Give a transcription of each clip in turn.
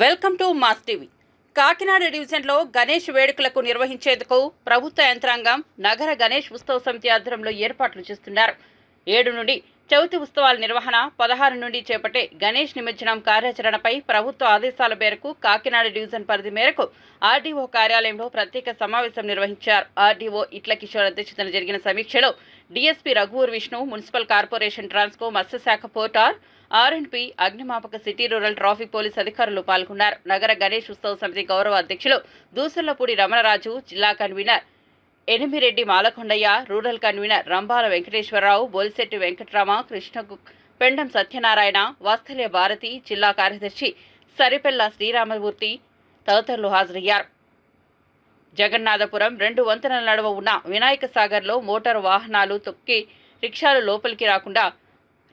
Welcome to Mass TV. Kakinada డివిజన్లో గణేష్ వేడుకలకు నిర్వహించేందుకు ప్రభుత్వ యంత్రాంగం నగర గణేష్ ఉత్సవ సమితి ఆధ్వర్యంలో ఏర్పాట్లు చేస్తున్నారు. ఏడు నుండి చవితి ఉత్సవాల నిర్వహణ పదహారు నుండి చేపట్టే గణేష్ నిమజ్జనం కార్యాచరణపై ప్రభుత్వ ఆదేశాల మేరకు కాకినాడ డివిజన్ పరిధి మేరకు ఆర్డీఓ కార్యాలయంలో ప్రత్యేక సమావేశం నిర్వహించారు. ఆర్డీఓ ఇట్ల కిషోర్ అధ్యక్షతన జరిగిన సమీక్షలో డీఎస్పీ రఘువూర్ విష్ణు మున్సిపల్ కార్పొరేషన్ ట్రాన్స్కో మత్స్యశాఖ పోర్టార్ ఆర్ఎండ్పి అగ్నిమాపక సిటీ రూరల్ ట్రాఫిక్ పోలీస్ అధికారులు పాల్గొన్నారు. నగర గణేష్ ఉత్సవ సమితి గౌరవ అధ్యక్షులు దూసర్లపూడి రమణరాజు జిల్లా convener Enimireddy Malakondaiah rural convener Rambala Venkateswararao Bolisetty Venkatrama Krishna Pendam Satyanarayana Vatsalya Bharati జిల్లా కార్యదర్శి సరిపెల్ల శ్రీరామమూర్తి తదితరులు హాజరయ్యారు. జగన్నాథపురం రెండు వంతెనల నడవ ఉన్న వినాయక సాగర్లో మోటార్ వాహనాలు తొక్కి రిక్షాలు లోపలికి రాకుండా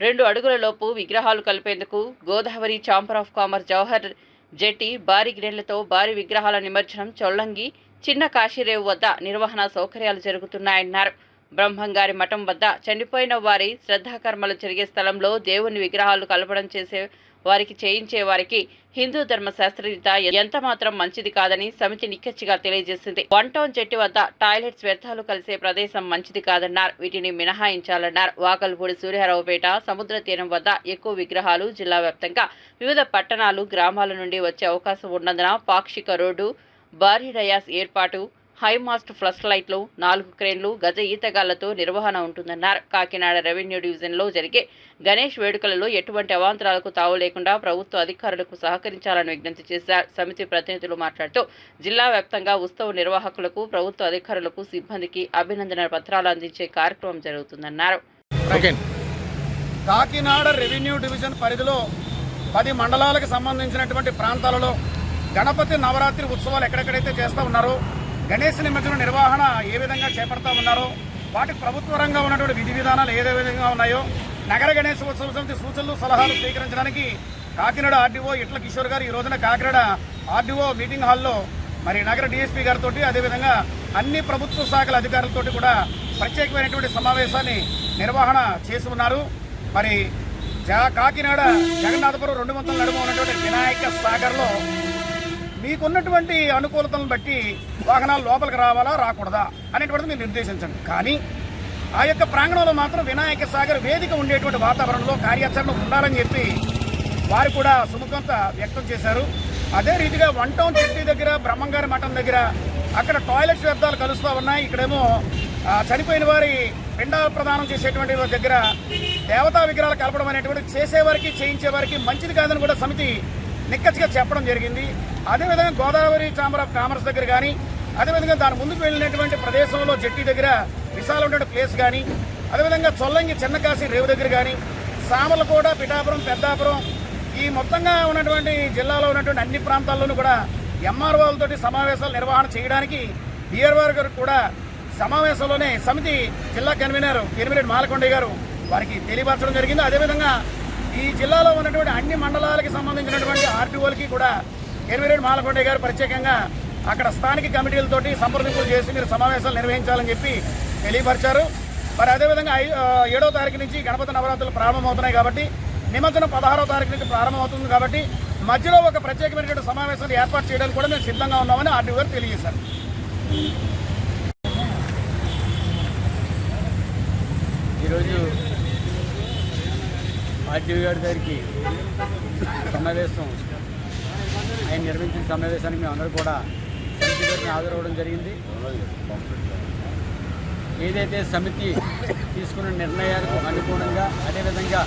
రెండు అడుగులలోపు విగ్రహాలు కలిపేందుకు Godavari chamber of commerce Jawahar jetty భారీ గ్రేన్లతో భారీ విగ్రహాల నిమజ్జనం చొల్లంగి చిన్న కాశీరేవు వద్ద నిర్వహణ సౌకర్యాలు జరుగుతున్నాయన్నారు. బ్రహ్మంగారి మఠం వద్ద చనిపోయిన వారి శ్రద్ధాకర్మలు జరిగే స్థలంలో దేవుని విగ్రహాలు కలపడం చేసే వారికి చేయించే వారికి హిందూ ధర్మ శాస్త్రరీత ఎంత మాత్రం మంచిది కాదని సమితి నిక్కచ్చిగా తెలియజేసింది. వన్ టౌన్ చెట్టు వద్ద టాయిలెట్స్ వ్యర్థాలు కలిసే ప్రదేశం మంచిది కాదన్నారు. వీటిని మినహాయించాలన్నారు. వాకల్పూడి సూర్యారావుపేట సముద్ర తీరం వద్ద ఎక్కువ విగ్రహాలు జిల్లా వ్యాప్తంగా వివిధ పట్టణాలు గ్రామాల నుండి వచ్చే అవకాశం ఉన్నందున పాక్షిక రోడ్డు భారీ డయాస్ ఏర్పాటు హై మాస్ట్ ఫ్లష్ లైట్లు నాలుగు క్రేన్లు గజ ఈతగాళ్ళతో నిర్వహణ ఉంటుందన్నారు. కాకినాడ రెవెన్యూ డివిజన్లో జరిగే గణేష్ వేడుకలలో ఎటువంటి అవాంతరాలకు తావు లేకుండా ప్రభుత్వ అధికారులకు సహకరించాలని విజ్ఞప్తి చేశారు. సమితి ప్రతినిధులు మాట్లాడుతూ జిల్లా వ్యాప్తంగా ఉత్సవ నిర్వాహకులకు ప్రభుత్వ అధికారులకు సిబ్బందికి అభినందన పత్రాలు అందించే కార్యక్రమం జరుగుతుందన్నారు. ఓకే. కాకినాడ రెవెన్యూ డివిజన్ పరిధిలో పది మండలాలకు సంబంధించినటువంటి ప్రాంతాలలో గణపతి నవరాత్రి ఉత్సవాలు ఎక్కడెక్కడైతే చేస్తూ ఉన్నారో గణేష్ నిమజ్జన నిర్వహణ ఏ విధంగా చేపడతా ఉన్నారో వాటికి ప్రభుత్వ రంగం ఉన్నటువంటి విధి విధానాలు ఏ విధంగా ఉన్నాయో నగర గణేష్ ఉత్సవం సమితి సూచనలు సలహాలు స్వీకరించడానికి కాకినాడ ఆర్డీఓ ఇట్ల కిషోర్ గారు ఈ రోజున కాకినాడ ఆర్డీఓ మీటింగ్ హాల్లో మరి నగర డిఎస్పీ గారితో అదేవిధంగా అన్ని ప్రభుత్వ శాఖల అధికారులతోటి కూడా ప్రత్యేకమైనటువంటి సమావేశాన్ని నిర్వహణ చేసి ఉన్నారు. మరి కాకినాడ జగన్నాథపురం రెండు వందల నడుమ ఉన్నటువంటి వినాయక సాగర్లో మీకున్నటువంటి అనుకూలతలను బట్టి వాహనాలు లోపలికి రావాలా రాకూడదా అనేటువంటిది మీరు నిర్దేశించండి. కానీ ఆ యొక్క ప్రాంగణంలో మాత్రం వినాయక సాగర్ వేదిక ఉండేటువంటి వాతావరణంలో కార్యాచరణ ఉండాలని చెప్పి వారు కూడా సుముఖంత వ్యక్తం చేశారు. అదే రీతిగా వన్ టౌన్ చెట్టి దగ్గర బ్రహ్మంగారి మఠం దగ్గర అక్కడ టాయిలెట్స్ వ్యర్థాలు కలుస్తూ ఉన్నాయి. ఇక్కడేమో చనిపోయిన వారి పిండ ప్రదానం చేసేటువంటి దగ్గర దేవతా విగ్రహాలు కలపడం అనేటువంటి చేసేవారికి చేయించేవారికి మంచిది కాదని కూడా సమితి నిక్కచ్చిగా చెప్పడం జరిగింది. అదేవిధంగా గోదావరి ఛాంబర్ ఆఫ్ కామర్స్ దగ్గర కానీ అదేవిధంగా దాని ముందుకు వెళ్ళినటువంటి ప్రదేశంలో జట్టి దగ్గర విశాలమైన ప్లేస్ కానీ అదేవిధంగా చొల్లంగి చిన్నకాశి రేవు దగ్గర కానీ సామర్లకోట పిఠాపురం పెద్దాపురం ఈ మొత్తంగా ఉన్నటువంటి జిల్లాలో ఉన్నటువంటి అన్ని ప్రాంతాల్లోనూ కూడా ఎంఆర్ఓలతోటి సమావేశాలు నిర్వహణ చేయడానికి డిఆర్ఓ గారు కూడా సమావేశంలోనే సమితి జిల్లా కన్వీనర్ ఎనిమిరెడ్డి మాలకొండయ్య గారు వారికి తెలియపరచడం జరిగింది. అదేవిధంగా ఈ జిల్లాలో ఉన్నటువంటి అన్ని మండలాలకి సంబంధించినటువంటి ఆర్టీఓలకి కూడా ఎనిమిరేడు మాలకొండ గారు ప్రత్యేకంగా అక్కడ స్థానిక కమిటీలతోటి సంప్రదింపులు చేసి మీరు సమావేశాలు నిర్వహించాలని చెప్పి తెలియపరిచారు. మరి అదేవిధంగా ఐ- ఏడో తారీఖు నుంచి గణపతి నవరాత్రులు ప్రారంభమవుతున్నాయి కాబట్టి నిమజ్జనం పదహారో తారీఖు నుంచి ప్రారంభమవుతుంది కాబట్టి మధ్యలో ఒక ప్రత్యేకమైనటువంటి సమావేశాలు ఏర్పాటు చేయడానికి కూడా మేము సిద్ధంగా ఉన్నామని ఆర్టీఓ గారు తెలియజేశారు ఈరోజు ఆర్టీవీ గారి దగ్గరికి సమావేశం. ఆయన నిర్వహించిన సమావేశానికి మేమందరూ కూడా సమితి గారిని హాజరవ్వడం జరిగింది. ఏదైతే సమితి తీసుకున్న నిర్ణయాలకు అనుగుణంగా అదేవిధంగా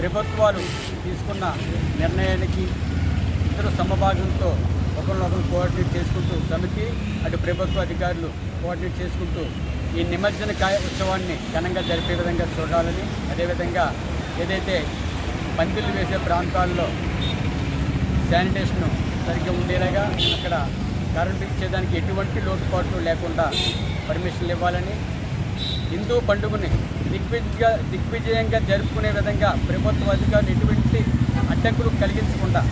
ప్రభుత్వాలు తీసుకున్న నిర్ణయానికి ఇద్దరు సమభాగంతో ఒకరినొకరు కోఆర్డినేట్ చేసుకుంటూ సమితి అటు ప్రభుత్వ అధికారులు కోఆర్డినేట్ చేసుకుంటూ ఈ నిమజ్జన కాయ ఉత్సవాన్ని ఘనంగా జరిపే విధంగా చూడాలని అదేవిధంగా ఏదైతే పందిళ్ళు వేసే ప్రాంతాల్లో శానిటేషన్ సరిగ్గా ఉండేలాగా అక్కడ కరెంటు ఇచ్చేదానికి ఎటువంటి లోటుపాట్లు లేకుండా పర్మిషన్లు ఇవ్వాలని హిందూ పండుగని దిగ్విజయ దిగ్విజయంగా జరుపుకునే విధంగా ప్రభుత్వ అధికారులు ఎటువంటి అడ్డంకులు కలిగించకుండా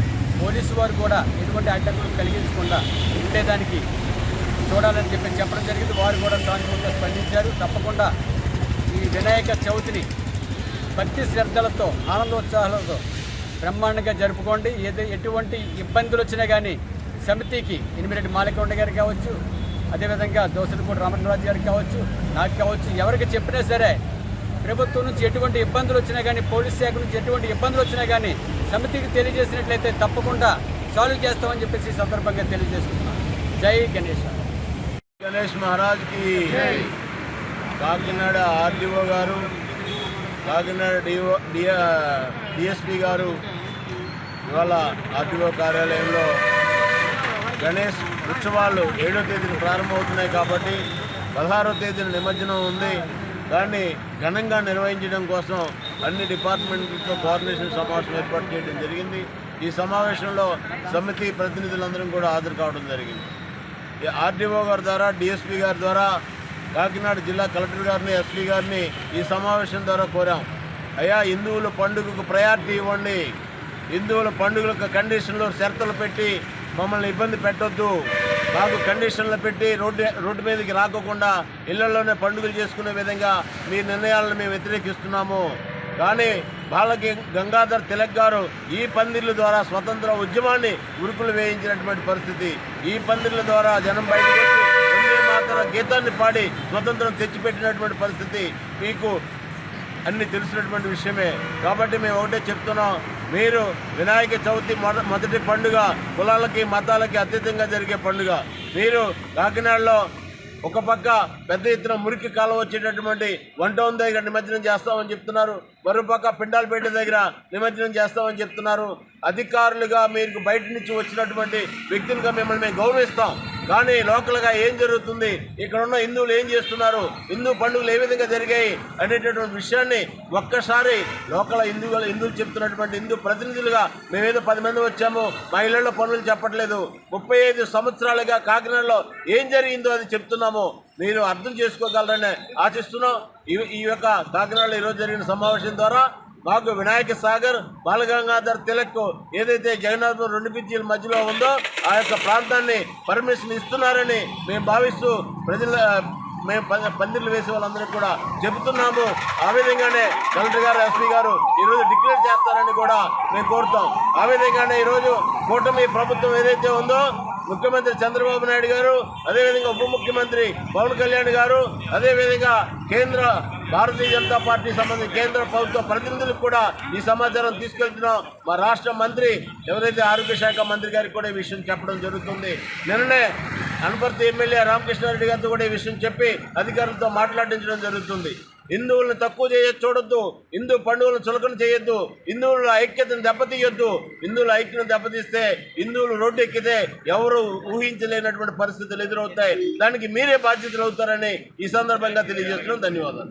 పోలీసు వారు కూడా ఎటువంటి అడ్డంకులు కలిగించకుండా ఉండేదానికి చూడాలని చెప్పి చెప్పడం జరిగింది. వారు కూడా దాని కూడా స్పందించారు. తప్పకుండా ఈ వినాయక చవితిని భక్తి శ్రద్ధలతో ఆనందోత్సాహాలతో బ్రహ్మాండంగా జరుపుకోండి. ఏది ఎటువంటి ఇబ్బందులు వచ్చినా కానీ సమితికి ఎనిమిరెడ్డి మాలికొండ గారికి కావచ్చు అదేవిధంగా దోసలపూడి రామరాజు గారికి కావచ్చు నాకు కావచ్చు ఎవరికి చెప్పినా సరే ప్రభుత్వం నుంచి ఎటువంటి ఇబ్బందులు వచ్చినా కానీ పోలీస్ శాఖ నుంచి ఎటువంటి ఇబ్బందులు వచ్చినా కానీ సమితికి తెలియజేసినట్లయితే తప్పకుండా సాల్వ్ చేస్తామని చెప్పేసి ఈ సందర్భంగా తెలియజేస్తున్నాం జై గణేష్. గణేష్ మహారాజ్కి కాకినాడ ఆర్డీఓ గారు కాకినాడ డిఓ డిఎస్పి గారు ఇవాళ ఆర్టీఓ కార్యాలయంలో గణేష్ ఉత్సవాలు ఏడో తేదీన ప్రారంభమవుతున్నాయి కాబట్టి పదహారో తేదీన నిమజ్జనం ఉంది. దాన్ని ఘనంగా నిర్వహించడం కోసం అన్ని డిపార్ట్మెంట్లతో కోఆర్డినేషన్ సమావేశం ఏర్పాటు చేయడం జరిగింది. ఈ సమావేశంలో సమితి ప్రతినిధులందరం కూడా హాజరు కావడం జరిగింది. ఈ ఆర్డీఓ గారి ద్వారా డిఎస్పీ గారి ద్వారా కాకినాడ జిల్లా కలెక్టర్ గారిని ఎస్పీ గారిని ఈ సమావేశం ద్వారా కోరాం. అయ్యా హిందువుల పండుగకు ప్రయారిటీ ఇవ్వండి. హిందువుల పండుగలకు కండిషన్లు షరతులు పెట్టి మమ్మల్ని ఇబ్బంది పెట్టొద్దు. మాకు కండిషన్లు పెట్టి రోడ్డు రోడ్డు మీదకి రాకోకుండా ఇళ్ళలోనే పండుగలు చేసుకునే విధంగా మీ నిర్ణయాలను మేము వ్యతిరేకిస్తున్నాము. కానీ బాలకి గంగాధర్ తిలక్ గారు ఈ పందిర్ల ద్వారా స్వతంత్ర ఉద్యమాన్ని ఉరుకులు వేయించినటువంటి పరిస్థితి. ఈ పందిర్ల ద్వారా జనం బయటకు వచ్చి గీతాన్ని పాడి స్వతంత్రం తెచ్చిపెట్టినటువంటి పరిస్థితి మీకు అన్ని తెలిసినటువంటి విషయమే. కాబట్టి మేము ఒకటే చెప్తున్నాం. మీరు వినాయక చవితి మొదటి పండుగ కులాలకి మతాలకి అతీతంగా జరిగే పండుగ. మీరు కాకినాడలో ఒక పక్క పెద్ద ఎత్తున మురికి కాలం వచ్చేటటువంటి వంట దగ్గర నిమజ్జనం చేస్తామని చెప్తున్నారు. మరోపక్క పిండాలపేట దగ్గర నిమజ్జనం చేస్తామని చెప్తున్నారు. అధికారులుగా మీకు బయట నుంచి వచ్చినటువంటి వ్యక్తులుగా మిమ్మల్ని మేము గౌరవిస్తాం. కానీ లోకల్గా ఏం జరుగుతుంది? ఇక్కడ ఉన్న హిందువులు ఏం చేస్తున్నారు? హిందూ పండుగలు ఏ విధంగా జరిగాయి అనేటటువంటి విషయాన్ని ఒక్కసారి లోకల్ హిందువులు హిందువులు చెప్తున్నటువంటి హిందూ ప్రతినిధులుగా మేమేదో పది మంది వచ్చాము మా ఇళ్ళలో పనులు చెప్పట్లేదు. ముప్పై ఐదు సంవత్సరాలుగా కాకినాడలో ఏం జరిగిందో అది చెప్తున్నాము. మీరు అర్థం చేసుకోగలరని ఆశిస్తున్నాం. ఈ ఈ యొక్క కాకినాడలో ఈరోజు జరిగిన సమావేశం ద్వారా మాకు వినాయక సాగర్ బాలగంగాధర్ తిలక్ ఏదైతే జగన్నాథపురం రెండు పిచ్చిల మధ్యలో ఉందో ఆ యొక్క ప్రాంతాన్ని పర్మిషన్ ఇస్తున్నారని మేము భావిస్తూ ప్రజల మేము ప- పందిర్లు వేసే వాళ్ళందరికీ కూడా చెబుతున్నాము. ఆ విధంగానే కలెక్టర్ గారు ఎస్పీ గారు ఈరోజు డిక్లేర్ చేస్తారని కూడా మేము కోరుతాం. ఆ విధంగానే ఈరోజు కూటమి ప్రభుత్వం ఏదైతే ఉందో ముఖ్యమంత్రి చంద్రబాబు నాయుడు గారు అదేవిధంగా ఉప ముఖ్యమంత్రి పవన్ కళ్యాణ్ గారు అదేవిధంగా కేంద్ర భారతీయ జనతా పార్టీ సంబంధించి కేంద్ర ప్రభుత్వ ప్రతినిధులకు కూడా ఈ సమాచారం తీసుకెళ్తున్నాం. మా రాష్ట్ర మంత్రి ఎవరైతే ఆరోగ్య శాఖ మంత్రి గారికి కూడా ఈ విషయం చెప్పడం జరుగుతుంది. నిన్ననే అనపర్తి ఎమ్మెల్యే రామకృష్ణారెడ్డి గారితో కూడా ఈ విషయం చెప్పి అధికారులతో మాట్లాడించడం జరుగుతుంది. హిందువులను తక్కువ చేయ చూడొద్దు. హిందూ పండుగలను చులకన చేయొద్దు. హిందువుల ఐక్యతను దెబ్బతీయొద్దు. హిందువుల ఐక్యతను దెబ్బతీస్తే హిందువులు రోడ్డు ఎక్కితే ఎవరు ఊహించలేనటువంటి పరిస్థితులు ఎదురవుతాయి. దానికి మీరే బాధ్యతలు అవుతారని ఈ సందర్భంగా తెలియజేస్తున్నాం. ధన్యవాదాలు.